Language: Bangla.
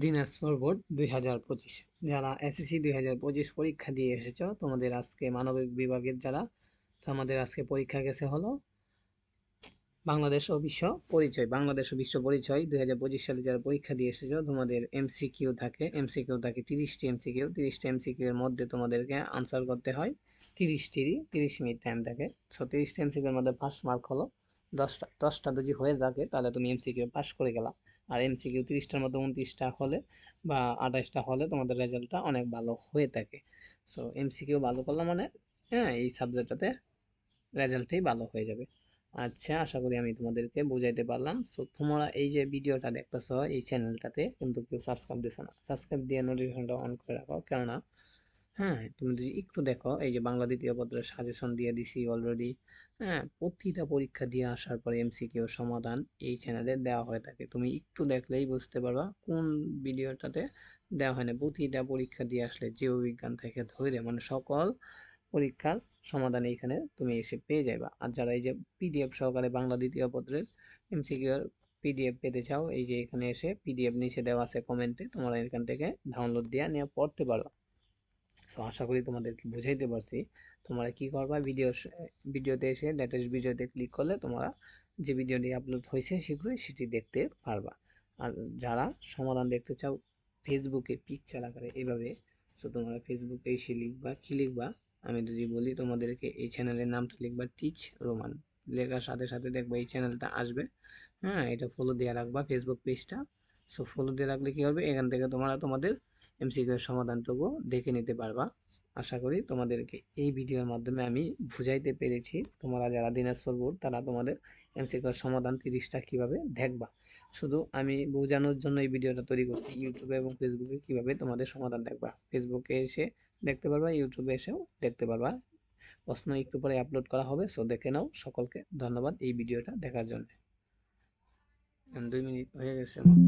দিনাজপুর বোর্ড দুই হাজার পঁচিশ। যারা এসএসসি দুই হাজার পঁচিশ পরীক্ষা দিয়ে এসেছ, তোমাদের আজকে মানবিক বিভাগের যারা আমাদের আজকে পরীক্ষা গেছে হলো বাংলাদেশ ও বিশ্ব পরিচয়। বাংলাদেশ ও বিশ্ব পরিচয় দুই হাজার পঁচিশ সালে যারা পরীক্ষা দিয়ে এসেছ, তোমাদের এমসিকিউ থাকে এমসিকিউ থাকে তিরিশটি এমসিকিউ তিরিশটি এমসিকিউ এর মধ্যে তোমাদেরকে আনসার করতে হয় তিরিশটি তিরিশ মিনিট টাইম থাকে। সো তিরিশটি এমসিকিউ এর মধ্যে ফার্স্ট মার্ক হলো দশটা দশটা যদি হয়ে থাকে, তাহলে তুমি এমসিকিউ পাস করে গেলা। আর এমসিকিউ তিরিশটার মধ্যে উনত্রিশটা হলে বা আঠাশটা হলে তোমাদের রেজাল্টটা অনেক ভালো হয়ে থাকে। সো এমসিকিউ ভালো করলে মানে হ্যাঁ এই সাবজেক্টটাতে রেজাল্টই ভালো হয়ে যাবে। আচ্ছা আশা করি আমি তোমাদেরকে বুঝাইতে পারলাম। সো তোমরা এই যে ভিডিওটা দেখতেছ এই চ্যানেলটাতে কিন্তু কেউ সাবস্ক্রাইব দিছো না। সাবস্ক্রাইব দিয়ে নোটিফিকেশনটা অন করে রাখো। কেননা হ্যাঁ তুমি যদি একটু দেখো, এই যে বাংলা দ্বিতীয় পত্রের সাজেশন দিয়ে দিছি অলরেডি হ্যাঁ প্রতিটা পরীক্ষা দিয়ে আসার পরে এমসিকিউ সমাধান এই চ্যানেলে দেওয়া হয়ে থাকে। তুমি একটু দেখলেই বুঝতে পারবা কোন ভিডিওটাতে দেওয়া হয় না। প্রতিটা পরীক্ষা দিয়ে আসলে জীববিজ্ঞান থেকে ধরে মানে সকল পরীক্ষার সমাধান এইখানে তুমি এসে পেয়ে যাবা আর যারা এই যে পিডিএফ সহকারে বাংলা দ্বিতীয় পত্রের এমসিকিউ পিডিএফ পেতে চাও, এই যে এখানে এসে পিডিএফ নিচে দেওয়া আছে কমেন্টে তোমরা এখান থেকে ডাউনলোড দিয়ে নিয়ে পড়তে পারবা। সো আশা করি তোমাদেরকে বুঝাইতে পারছি। তোমরা কি করবা? ভিডিও ভিডিওতে এসে লেটেস্ট ভিডিওতে ক্লিক করলে তোমরা যে ভিডিওটি আপলোড হয়েছে শীঘ্রই সেটি দেখতে পারবা। আর যারা সমাধান দেখতে চাও ফেসবুকে পিকচার আকারে এইভাবে। সো তোমরা ফেসবুকে এসে লিখবা, কি লিখবা? আমি যদি বলি, তোমাদেরকে এই চ্যানেলের নামটা লিখবা টিচ রোমান লেখার সাথে সাথে দেখবা এই চ্যানেলটা আসবে। হ্যাঁ এটা ফলো দিয়ে রাখবা ফেসবুক পেজটা সো ফলো দিয়ে রাখলে কী হবে? এখান থেকে তোমরা তোমাদের এমসিকিউ এর সমাধানটুকু দেখে নিতে পারবা। আশা করি তোমাদেরকে এই ভিডিওর মাধ্যমে আমি বুঝাইতে পেরেছি। তোমরা যারা দিনাজপুর বোর্ড, তারা তোমাদের এমসিকিউ এর সমাধান তিরিশটা কীভাবে দেখবা। শুধু আমি বোঝানোর জন্য এই ভিডিওটা তৈরি করছি ইউটিউবে এবং ফেসবুকে কীভাবে তোমাদের সমাধান দেখবা। ফেসবুকে এসে দেখতে পারবা ইউটিউবে এসেও দেখতে পারবা। প্রশ্ন একটু পরে আপলোড করা হবে সো দেখে নাও। সকলকে ধন্যবাদ এই ভিডিওটা দেখার জন্য। দুই মিনিট হয়ে গেছে। আমার